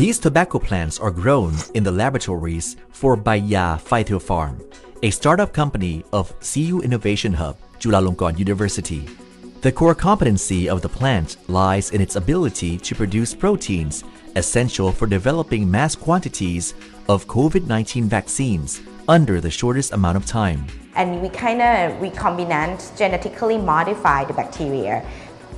These tobacco plants are grown in the laboratories for Baiya Farm, a startup company of CU Innovation Hub, Chulalongkorn University. The core competency of the plant lies in its ability to produce proteins essential for developing mass quantities of COVID-19 vaccines under the shortest amount of time. And we kind of recombinant genetically modify the bacteria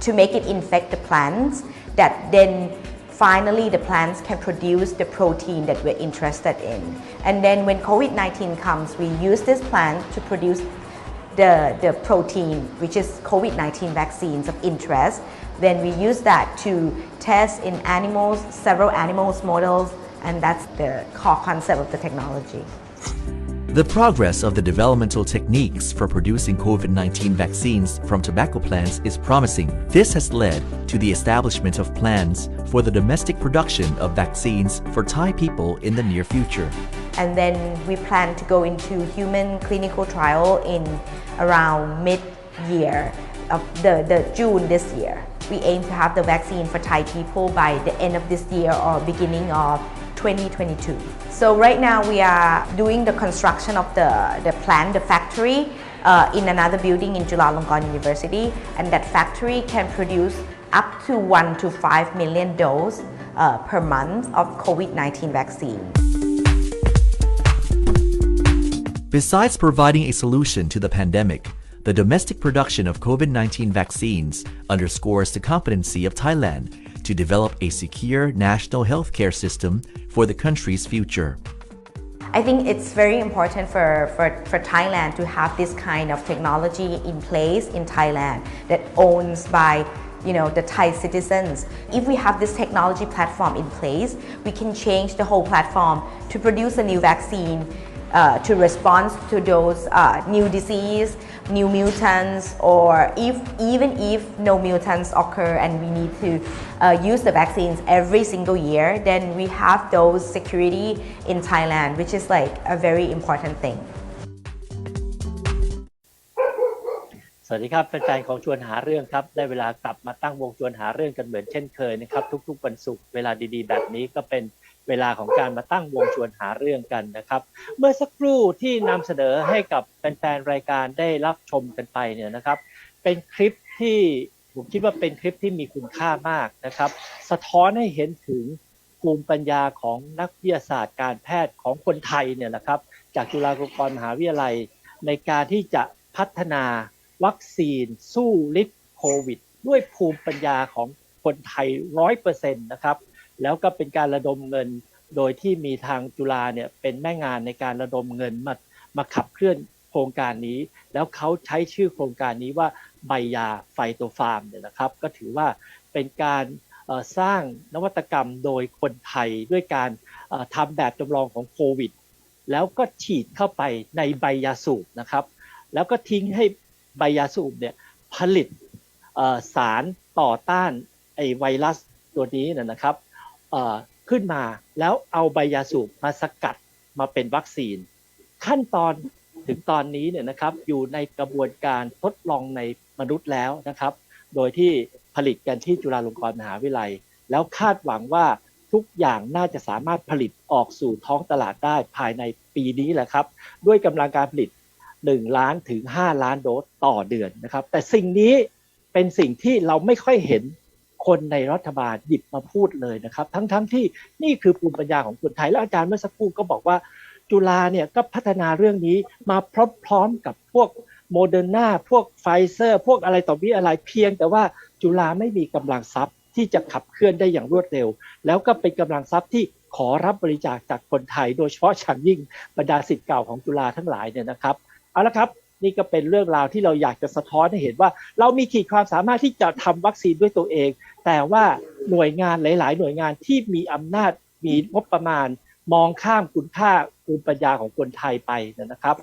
to make it infect the plants that then finally the plants can produce the protein that we're interested in. And then when covid-19 comes we use this plant to produce the, the protein which is covid-19 vaccines of interest. Then we use that to test in animals several animals models and that's the core concept of the technology The progress of the developmental techniques for producing COVID 19 vaccines from tobacco plants is promising. This has led to the establishment of plans for the domestic production of vaccines for Thai people in the near future. and then we plan to go into human clinical trial in around mid-year of the, the June this year. We aim to have the vaccine for Thai people by the end of this year or beginning of 2022. So right now we are doing the construction of the, the plant, the factory uh, in another building in Chulalongkorn University and that factory can produce up to 1 to 5 million dose uh, per month of COVID-19 vaccine. Besides providing a solution to the pandemic, the domestic production of COVID 19 vaccines underscores the competency of Thailand to develop a secure national healthcare system for the country's future. I think it's very important for, for, for Thailand to have this kind of technology in place in Thailand that owns by you know the Thai citizens. If we have this technology platform in place, we can change the whole platform to produce a new vaccine uh, to respond to those uh, new disease, new mutants, or if even if no mutants occur and we need to uh, use the vaccines every single year, then we have those security in Thailand, which is like a very important thing. สวัสดีครับแฟนๆของชวนหาเรื่องครับ ได้เวลากลับมาตั้งวงชวนหาเรื่องกันเหมือนเช่นเคยนะครับ ทุกๆวันศุกร์เวลาดีๆ แบบนี้ก็เป็น เวลาของการมาตั้งวงชวนหาเรื่องกันนะครับ เมื่อสักครู่ที่นำเสนอให้กับแฟนๆรายการได้รับชมกันไปเนี่ยนะครับ เป็นคลิปที่ผมคิดว่าเป็นคลิปที่มีคุณค่ามากนะครับ สะท้อนให้เห็นถึงภูมิปัญญาของนักวิทยาศาสตร์การแพทย์ของคนไทยเนี่ยนะครับ จากจุฬาลงกรณ์มหาวิทยาลัย ในการที่จะพัฒนาวัคซีนสู้ฤทธิ์โควิด ด้วยภูมิปัญญาของคนไทยร้อยเปอร์เซ็นต์นะครับ แล้วก็เป็นการระดมเงิน โดยที่มีทางจุฬาเนี่ยเป็นแม่งานในการระดมเงินมามาขับเคลื่อนโครงการนี้ แล้วเขาใช้ชื่อโครงการนี้ว่าใบยาไฟโตฟาร์มเนี่ยนะครับ ก็ถือว่าเป็นการสร้างนวัตกรรมโดยคนไทยด้วยการทำแบบจำลองของโควิด แล้วก็ฉีดเข้าไปในใบยาสูบนะครับ แล้วก็ทิ้งให้ใบยาสูบเนี่ยผลิตสารต่อต้านไอไวรัสตัวนี้นะครับ ขึ้นมาแล้วเอาใบยาสูบมาสกัดมาเป็นวัคซีน ขั้นตอนถึงตอนนี้เนี่ยนะครับอยู่ในกระบวนการทดลองในมนุษย์แล้วนะครับ โดยที่ผลิตกันที่จุฬาลงกรณ์มหาวิทยาลัย แล้วคาดหวังว่าทุกอย่างน่าจะสามารถผลิตออกสู่ท้องตลาดได้ภายในปีนี้แหละครับ ด้วยกำลังการผลิต 1 ล้านถึง 5 ล้านโดสต่อเดือนนะครับ แต่สิ่งนี้เป็นสิ่งที่เราไม่ค่อยเห็น คนในรัฐบาลหยิบมาพูดเลยนะครับ ทั้งๆทที่นี่คือภูมิปัญญาของคนไทยและอาจารย์เมื่อสักครู่ก็บอกว่า จุฬาเนี่ยก็พัฒนาเรื่องนี้มาพร้อมๆกับพวกโมเดอร์นาพวกไฟเซอร์ พวกอะไรต่อมีอะไรเพียง แต่ว่าจุฬาไม่มีกำลังทรัพย์ที่จะขับเคลื่อนได้อย่างรวดเร็ว แล้วก็เป็นกำลังทรัพย์ที่ขอรับบริจาคจากคนไทย โดยเฉพาะอย่างยิ่งบรรดาสิทธิ์เก่าของจุฬาทั้งหลายเนี่ยนะครับเอาละครับ นี่ก็เป็นเรื่องราวที่เราอยากจะสะท้อนให้เห็นว่า เรามีขีดความสามารถที่จะทำวัคซีนด้วยตัวเอง แต่ว่าหน่วยงานหลาย ๆ หน่วยงานที่มีอำนาจมีงบประมาณ มองข้ามคุณค่าคุณปัญญาของคนไทยไปนะครับ